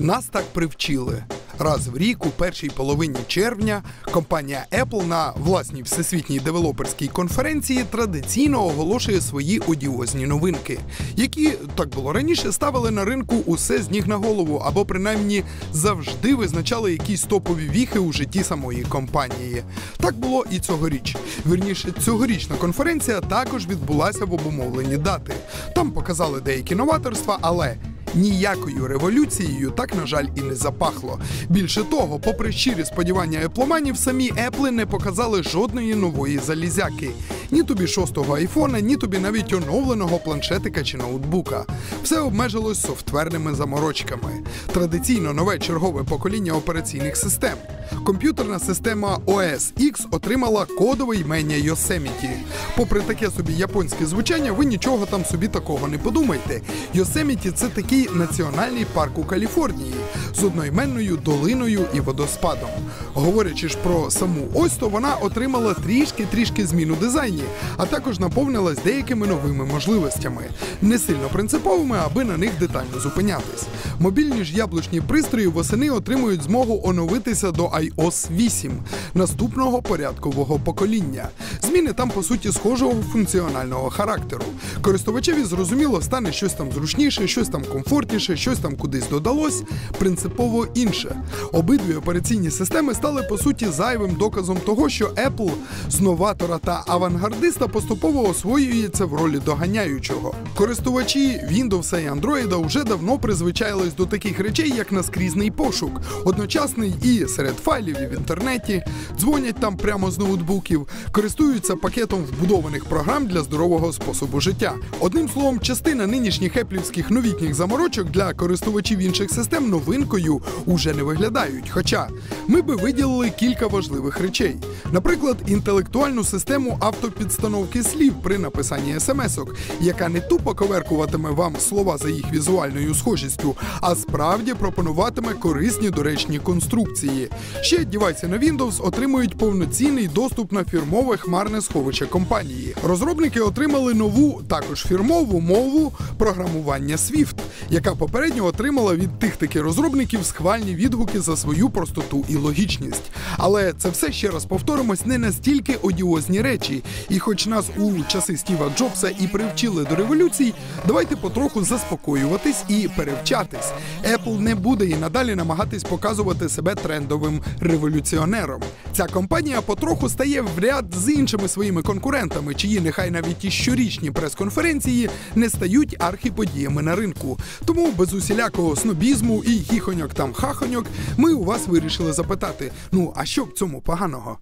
Нас так привчили. Раз в рік, у першій половині червня, компанія Apple на власній всесвітній девелоперській конференції традиційно оголошує свої одіозні новинки, які так було раніше ставили на ринку усе з ніг на голову, або принаймні завжди визначали якісь топові віхи у житті самої компанії. Так було і цьогоріч. Вірніше, цьогорічна конференція також відбулася в обумовлені дати. Там показали деякі новаторства, але ніякою революцією так, на жаль, і не запахло. Більше того, попри щирі сподівання епломанів, самі Епли не показали жодної нової залізяки. Ні тобі шостого айфона, ні тобі навіть оновленого планшетика чи ноутбука. Все обмежилось софтверними заморочками. Традиційно нове чергове покоління операційних систем. Комп'ютерна система OS X отримала кодове ймення Yosemite. Попри таке собі японське звучання, ви нічого там собі такого не подумайте. Yosemite – це такий національний парк у Каліфорнії з одноіменною долиною і водоспадом. Говорячи ж про саму ось, то вона отримала трішки-трішки зміну дизайні, а також наповнилась деякими новими можливостями, не сильно принциповими, аби на них детально зупинятись. Мобільні ж яблучні пристрої восени отримують змогу оновитися до iOS 8, наступного порядкового покоління. Зміни там по суті схожого функціонального характеру. Користувачеві зрозуміло стане щось там зручніше, щось там комфортніше, щось там кудись додалось. Принципово інше. Обидві операційні системи стали по суті зайвим доказом того, що Apple з новатора та авангардиста поступово освоюється в ролі доганяючого. Користувачі Windows і Android вже давно призвичаїлись до таких речей, як наскрізний пошук, одночасний і серед файлів і в інтернеті, дзвонять там прямо з ноутбуків, користуються пакетом вбудованих програм для здорового способу життя. Одним словом, частина нинішніх еплівських новітніх заморочок для користувачів інших систем новинкою уже не виглядають. Хоча ми би виділили кілька важливих речей. Наприклад, інтелектуальну систему автопідстановки слів при написанні смс-ок, яка не тупо коверкуватиме вам слова за їх візуальною схожістю, а справді пропонуватиме корисні доречні конструкції. Ще дівайси на Windows отримують повноцінний доступ на фірмове хмарне сховище компанії. Розробники отримали нову, також фірмову мову програмування Swift, яка попередньо отримала від тих таки розробників схвальні відгуки за свою простоту і логічність. Але це все ще раз повторимось не настільки одіозні речі. І хоч нас у часи Стіва Джобса і привчили до революцій, давайте потроху заспокоюватись і перевчатись. Apple не буде і надалі намагатись показувати себе трендовим революціонером. Ця компанія потроху стає в ряд з іншими своїми конкурентами, чиї нехай навіть і щорічні прес-конференції не стають архіподіями на ринку. Тому без усілякого снобізму і хіхоньок там хахоньок ми у вас вирішили запитати: ну а що в цьому поганого?